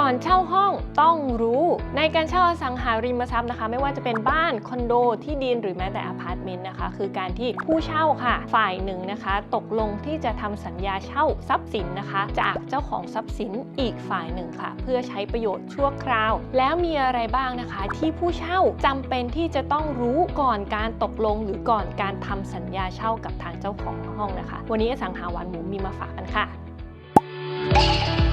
ก่อนเช่าห้องต้องรู้ ในการเช่าอสังหาริมทรัพย์นะคะ ไม่ว่าจะเป็นบ้านคอนโดที่ดินหรือแม้แต่อพาร์ตเมนต์นะคะ คือการที่ผู้เช่าค่ะ ฝ่ายหนึ่งนะคะ ตกลงที่จะทำสัญญาเช่าทรัพย์สินนะคะ จากเจ้าของทรัพย์สินอีกฝ่ายหนึ่งค่ะ เพื่อใช้ประโยชน์ชั่วคราว แล้วมีอะไรบ้างนะคะ ที่ผู้เช่าจำเป็นที่จะต้องรู้ก่อนการตกลงหรือก่อนการทำสัญญาเช่ากับทางเจ้าของห้องนะคะ วันนี้อสังหาวันหมูมีมาฝากกันค่ะ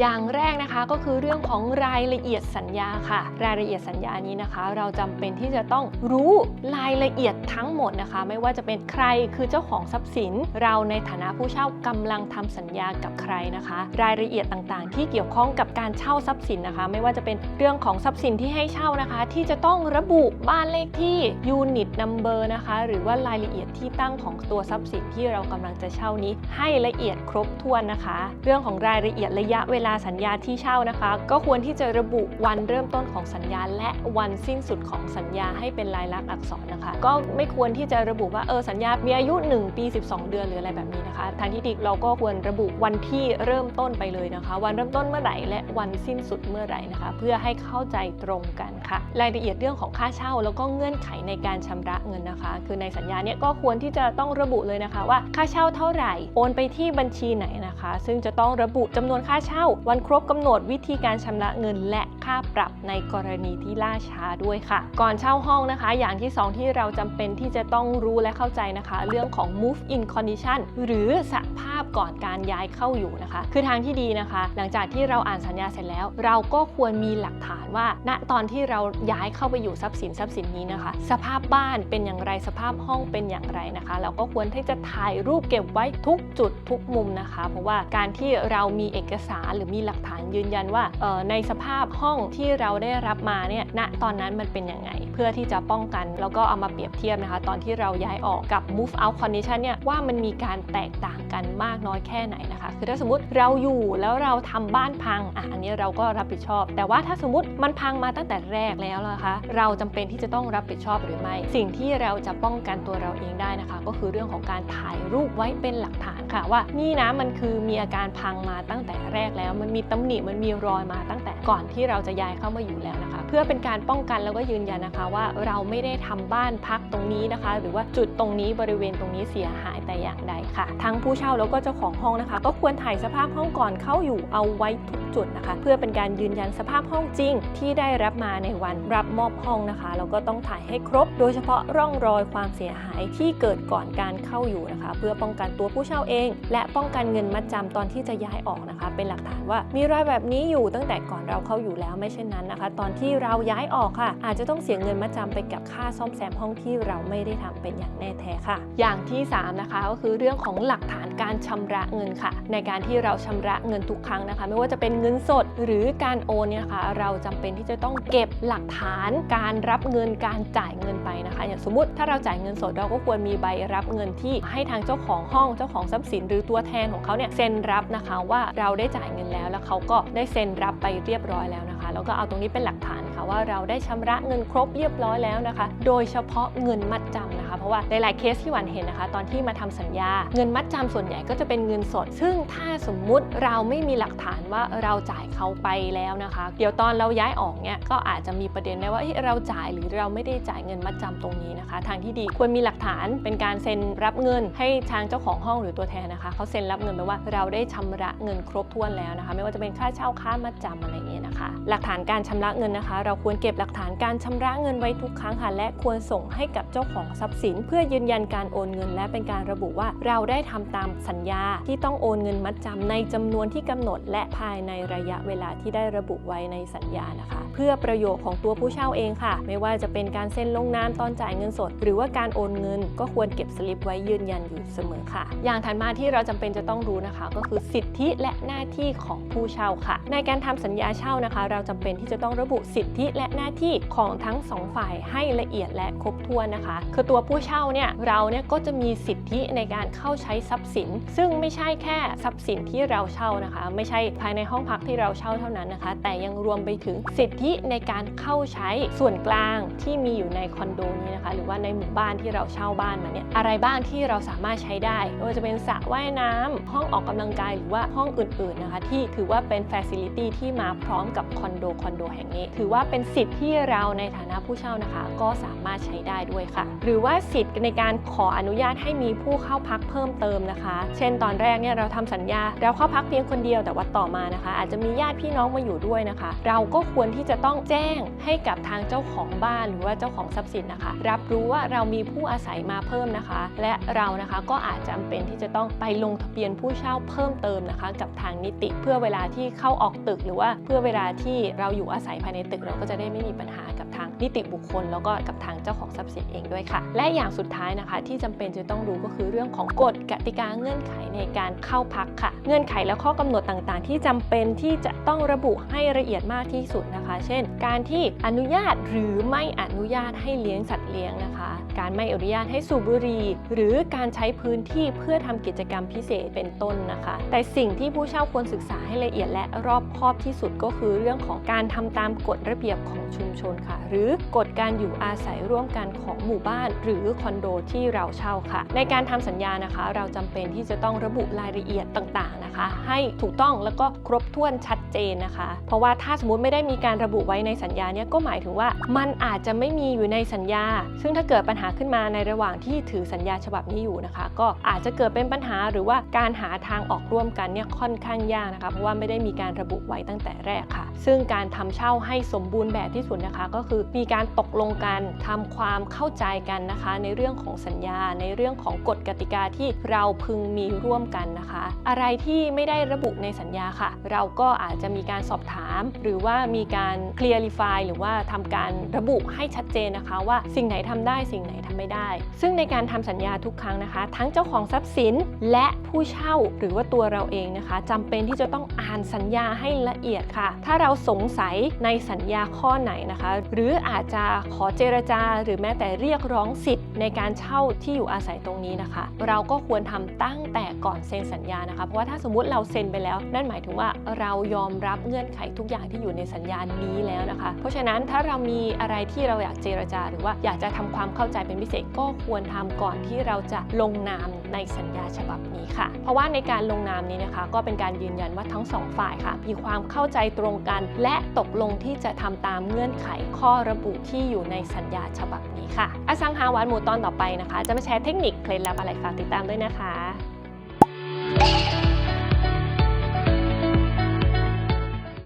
อย่างแรกนะคะก็คือเรื่องของรายละเอียดสัญญาค่ะ รายละเอียดสัญญานี้นะคะ เราจำเป็นที่จะต้องรู้รายละเอียดทั้งหมดนะคะ ไม่ว่าจะเป็นใครคือเจ้าของทรัพย์สิน เราในฐานะผู้เช่ากำลังทำสัญญากับใครนะคะ รายละเอียดต่างๆ ที่เกี่ยวข้องกับการเช่าทรัพย์สินนะคะ ไม่ว่าจะเป็นเรื่องของทรัพย์สินที่ให้เช่านะคะ ที่จะต้องระบุบ้านเลขที่ยูนิตนัมเบอร์นะคะ หรือว่ารายละเอียดที่ตั้งของตัวทรัพย์สินที่เรากำลังจะเช่านี้ ให้ละเอียดครบถ้วนนะคะ เรื่องของรายละเอียดระยะเวลาสัญญาที่เช่านะคะ ก็ควรที่จะระบุวันเริ่มต้นของสัญญา และวันสิ้นสุดของสัญญาให้เป็นลายลักษณ์อักษรนะคะ ก็ไม่ควรที่จะระบุว่าเออสัญญา มีอายุ 1 ปี 12 เดือนหรืออะไรแบบนี้นะคะ ทางที่ดีเราก็ควรระบุวันที่เริ่มต้นไปเลยนะคะ วันเริ่มต้นเมื่อไหร่และวันสิ้นสุดเมื่อไหร่นะคะ เพื่อให้เข้าใจตรงกันค่ะ รายละเอียดเรื่องของค่าเช่า แล้วก็เงื่อนไขในการชำระเงินนะคะ คือในสัญญาเนี่ยก็ควรที่จะต้องระบุเลยนะคะว่าค่าเช่าเท่าไหร่ โอนไปที่บัญชีไหนนะคะ ซึ่งจะต้องระบุจำนวนค่าเช่าวันครบกำหนดวิธีการชำระเงินและค่าปรับในกรณีที่ล่าช้าด้วยค่ะ ก่อนเช่าห้องนะคะ อย่างที่สองที่เราจำเป็นที่จะต้องรู้และเข้าใจนะคะ เรื่องของ move in condition หรือสภาพก่อนการย้ายเข้าอยู่นะคะ คือทางที่ดีนะคะ หลังจากที่เราอ่านสัญญาเสร็จแล้ว เราก็ควรมีหลักฐานว่า ณตอนที่เราย้ายเข้าไปอยู่ทรัพย์สินทรัพย์สินนี้นะคะ สภาพบ้านเป็นอย่างไรสภาพห้องเป็นอย่างไรนะคะ เราก็ควรที่จะถ่ายรูปเก็บไว้ทุกจุดทุกมุมนะคะ เพราะว่าการที่เรามีเอกสารหรือมีหลักฐานยืนยันว่าในสภาพห้องที่เราได้รับมาเนี่ยณตอนนั้นมันเป็นยังไง เพื่อที่จะป้องกัน แล้วก็เอามาเปรียบเทียบนะคะ ตอนที่เราย้ายออกกับ move out condition เนี่ยว่ามันมีการแตกต่างกันมากน้อยแค่ไหนนะคะ คือถ้าสมมติเราอยู่แล้วเราทำบ้านพังอะอันนี้เราก็รับผิดชอบ แต่ว่าถ้าสมมติมันพังมาตั้งแต่แรกแล้วนะคะ เราจำเป็นที่จะต้องรับผิดชอบหรือไม่ สิ่งที่เราจะป้องกันตัวเราเองได้นะคะ ก็คือเรื่องของการถ่ายรูปไว้เป็นหลักฐานค่ะว่านี่นะมันคือมีอาการพังมาตั้งแต่แรกแล้วมันมีตำหนิมันมีรอยมาตั้งแต่ก่อนที่เราจะย้ายเข้ามาอยู่แล้วนะคะ เพื่อเป็นการป้องกันแล้วก็ยืนยันนะคะว่าเราไม่ได้ทำบ้านพักตรงนี้นะคะ หรือว่าจุดตรงนี้บริเวณตรงนี้เสียหายแต่อย่างใดค่ะ ทั้งผู้เช่าแล้วก็เจ้าของห้องนะคะ ก็ควรถ่ายสภาพห้องก่อนเข้าอยู่เอาไว้ทุกจุดนะคะ เพื่อเป็นการยืนยันสภาพห้องจริง ที่ได้รับมาในวันรับมอบห้องนะคะแล้วก็ต้องถ่ายให้ครบ โดยเฉพาะร่องรอยความเสียหายที่เกิดก่อนการเข้าอยู่นะคะ เพื่อป้องกันตัวผู้เช่าเอง และป้องกันเงินมัดจำตอนที่จะย้ายออกนะคะ เป็นหลักฐานว่ามีรอยแบบนี้อยู่ตั้งแต่ก่อนเราเข้าอยู่แล้วไม่เช่นนั้นนะคะ ตอนที่เราย้ายออกค่ะ อาจจะต้องเสียเงินมัดจำไปกับค่าซ่อมแซมห้องที่เราไม่ได้ทำเป็นอย่างแน่แท้ค่ะ อย่างที่สามนะคะก็คือเรื่องของหลักฐานการชำระเงินค่ะ ในการที่เราชำระเงินทุกครั้งนะคะ ไม่ว่าจะเป็นเงินสดหรือการโอนเนี่ยนะคะเราจำเป็นที่จะต้องเก็บหลักฐานการรับเงินการจ่ายเงินไปนะคะ อย่างสมมติถ้าเราจ่ายเงินสดเราก็ควรมีใบรับเงินที่ให้ทางเจ้าของห้องเจ้าของทรัพย์สิน หรือตัวแทนของเขาเนี่ยเซ็นรับนะคะว่าเราได้จ่ายเงินแล้วแล้วเขาก็ได้เซ็นรับไปเรียบร้อยแล้วนะคะ แล้วก็เอาตรงนี้เป็นหลักฐาน ว่าเราได้ชำระเงินครบเรียบร้อยแล้วนะคะ โดยเฉพาะเงินมัดจำนะคะ เพราะว่าหลายๆเคสที่หวันเห็นนะคะ ตอนที่มาทำสัญญา เงินมัดจำส่วนใหญ่ก็จะเป็นเงินสด ซึ่งถ้าสมมุติเราไม่มีหลักฐานว่าเราจ่ายเขาไปแล้วนะคะ เดี๋ยวตอนเราย้ายออกเนี่ยก็อาจจะมีประเด็นได้ว่าเราจ่ายหรือเราไม่ได้จ่ายเงินมัดจำตรงนี้นะคะ ทางที่ดีควรมีหลักฐานเป็นการเซ็นรับเงินให้ทางเจ้าของห้องหรือตัวแทนนะคะเขาเซ็นรับเงินไปว่าเราได้ชำระเงินครบถ้วนแล้วนะคะ ไม่ว่าจะเป็นค่าเช่าค่ามัดจำอะไรอย่างเงี้ยนะคะ หลักฐานการชำระเงินนะคะ เราควรเก็บหลักฐานการชำระเงินไว้ทุกครั้งค่ะและควรส่งให้กับเจ้าของทรัพย์สิน เพื่อยืนยันการโอนเงิน และเป็นการระบุว่าเราได้ทำตามสัญญาที่ต้องโอนเงินมัดจำในจำนวนที่กำหนด และภายในระยะเวลาที่ได้ระบุไว้ในสัญญานะคะ เพื่อประโยชน์ของตัวผู้เช่าเองค่ะ ไม่ว่าจะเป็นการเซ็นลงนามตอนจ่ายเงินสด หรือว่าการโอนเงิน ก็ควรเก็บสลิปไว้ยืนยันอยู่เสมอค่ะ อย่างถัดมาที่เราจำเป็นจะต้องรู้นะคะ ก็คือสิทธิและหน้าที่ของผู้เช่าค่ะ ในการทำสัญญาเช่านะคะ เราจำเป็นที่จะต้องระบุสิทธิและหน้าที่ของทั้งสองฝ่ายให้ละเอียดและครบถ้วนนะคะ คือตัวผู้เช่าเนี่ยเราเนี่ยก็จะมีสิทธิในการเข้าใช้ทรัพย์สิน ซึ่งไม่ใช่แค่ทรัพย์สินที่เราเช่านะคะ ไม่ใช่ภายในห้องพักที่เราเช่าเท่านั้นนะคะ แต่ยังรวมไปถึงสิทธิในการเข้าใช้ส่วนกลางที่มีอยู่ในคอนโดนี้นะคะ หรือว่าในหมู่บ้านที่เราเช่าบ้านมาเนี่ยอะไรบ้างที่เราสามารถใช้ได้ไม่ว่าจะเป็นสระว่ายน้ำห้องออกกำลังกายหรือว่าห้องอื่นๆนะคะ ที่ถือว่าเป็น Facility ที่มาพร้อมกับคอนโดคอนโดแห่งนี้ ถือว่าเป็น็นสิทธิ์ที่เราในฐานะผู้เช่านะคะ ก็สามารถใช้ได้ด้วยค่ะ หรือว่าสิทธิ์ในการขออนุญาตให้มีผู้เข้าพักเพิ่มเติมนะคะ เช่น ตอนแรกเนี่ยเราทำสัญญาเราเข้าพักเพียงคนเดียวแต่ว่าต่อมานะคะ อาจจะมีญาติพี่น้องมาอยู่ด้วยนะคะ เราก็ควรที่จะต้องแจ้งให้กับทางเจ้าของบ้านหรือว่าเจ้าของทรัพย์สินนะคะ รับรู้ว่าเรามีผู้อาศัยมาเพิ่มนะคะ และเรานะคะก็อาจจำเป็นที่จะต้องไปลงทะเบียนผู้เช่าเพิ่มเติมนะคะ กับทางนิติเพื่อเวลาที่เข้าออกตึกหรือว่าเพื่อเวลาที่เราอยู่อาศัยภายในตึกเราก็จะได้ไม่มีปัญหากับทางนิติบุคคล แล้วก็กับทางเจ้าของทรัพย์สินเองด้วยค่ะ และอย่างสุดท้ายนะคะ ที่จำเป็นจะต้องรู้ก็คือเรื่องของกฎกติกาเงื่อนไขในการเข้าพักค่ะ เงื่อนไขและข้อกำหนดต่างๆ ที่จำเป็นที่จะต้องระบุให้ละเอียดมากที่สุดนะคะ เช่น การที่อนุญาตหรือไม่อนุญาตให้เลี้ยงสัตว์เลี้ยงนะคะ การไม่อนุญาตให้สูบบุหรี่หรือการใช้พื้นที่เพื่อทำกิจกรรมพิเศษเป็นต้นนะคะ แต่สิ่งที่ผู้เช่าควรศึกษาให้ละเอียดและรอบคอบที่สุดก็คือเรื่องของการทำตามกฎระเบียบของชุมชนค่ะ หรือกฎการอยู่อาศัยร่วมกันของหมู่บ้าน หรือคอนโดที่เราเช่าค่ะ ในการทำสัญญานะคะ เราจำเป็นที่จะต้องระบุรายละเอียดต่างๆนะคะ ให้ถูกต้องแล้วก็ครบถ้วนชัดเจนนะคะ เพราะว่าถ้าสมมติไม่ได้มีการระบุไว้ในสัญญาเนี่ยก็หมายถึงว่ามันอาจจะไม่มีอยู่ในสัญญา ซึ่งถ้าเกิดปัญหาขึ้นมาในระหว่างที่ถือสัญญาฉบับนี้อยู่นะคะ ก็อาจจะเกิดเป็นปัญหาหรือว่าการหาทางออกร่วมกันเนี่ยค่อนข้างยากนะคะ เพราะว่าไม่ได้มีการระบุไว้ตั้งแต่แรกค่ะ ซึ่งการทำเช่าให้สมบูรณ์แบบที่สุดนะคะ ก็คือมีการตกลงกันทำความเข้าใจกันนะคะ ในเรื่องของสัญญา ในเรื่องของกฎกติกาที่เราพึงมีร่วมกันนะคะ อะไรที่ไม่ได้ระบุในสัญญาค่ะ เราก็อาจจะมีการสอบถาม หรือว่ามีการ clarify หรือว่าทำการระบุให้ชัดเจนนะคะ ว่าสิ่งไหนทำได้สิ่งไหนทำไม่ได้ ซึ่งในการทำสัญญาทุกครั้งนะคะ ทั้งเจ้าของทรัพย์สินและผู้เช่าหรือว่าตัวเราเองนะคะจำเป็นที่จะต้องอ่านสัญญาให้ละเอียดค่ะ ถ้าเราสงสัยในสัญญาข้อไหนนะคะ หรืออาจจะขอเจรจา หรือแม้แต่เรียกร้องสิทธิ์ในการเช่าที่อยู่อาศัยตรงนี้นะคะ เราก็ควรทำตั้งแต่ก่อนเซ็นสัญญานะคะ เพราะว่าถ้าสมมุติเราเซ็นไปแล้ว นั่นหมายถึงว่าเรายอมรับเงื่อนไขทุกอย่างที่อยู่ในสัญญานี้แล้วนะคะ เพราะฉะนั้นถ้าเรามีอะไรที่เราอยากเจรจา หรือว่าอยากจะทำความเข้าใจเป็นพิเศษก็ควรทำก่อนที่เราจะลงนามในสัญญาฉบับนี้ค่ะ เพราะว่าในการลงนามนี้นะคะ ก็เป็นการยืนยันว่าทั้งสองฝ่ายค่ะ มีความเข้าใจตรงกัน และตกลงที่จะทำตามเงื่อนไขข้อระบุที่อยู่ในสัญญาฉบับนี้ค่ะ อสังหาหวานหมูตอนต่อไปนะคะ จะมาแชร์เทคนิคเคล็ดลับอะไรฝากติดตามด้วยนะคะ